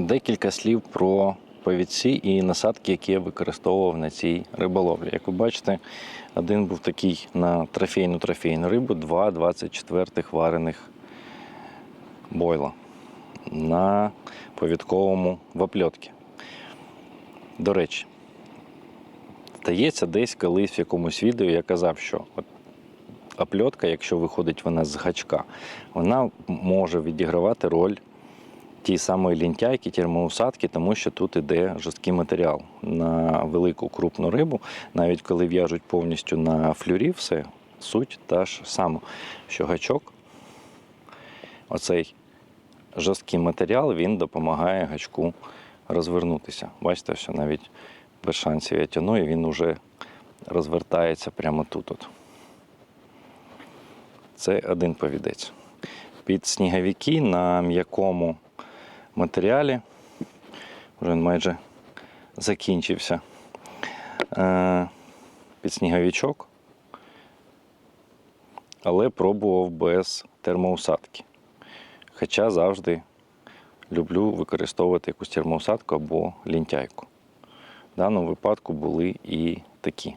Декілька слів про повідці і насадки, які я використовував на цій риболовлі. Як ви бачите, один був такий на трофейну трофейну рибу, два 24-х варених бойла на повідковому в опльотці. До речі, здається, десь колись в якомусь відео я казав, що от опльотка, якщо виходить вона з гачка, вона може відігравати роль ті самої лінтяйки, термоусадки, тому що тут іде жорсткий матеріал на велику крупну рибу. Навіть коли в'яжуть повністю на флюрі, все суть та ж сама, що гачок, оцей жорсткий матеріал, він допомагає гачку розвернутися. Бачите, що навіть без шансів я тяну, і він вже розвертається прямо тут. От. Це один повідець. Під сніговики на м'якому матеріалі. Вже він майже закінчився. Е, Під сніговичок, але пробував без термоусадки. Хоча завжди люблю використовувати якусь термоусадку або лінтяйку. В даному випадку були і такі.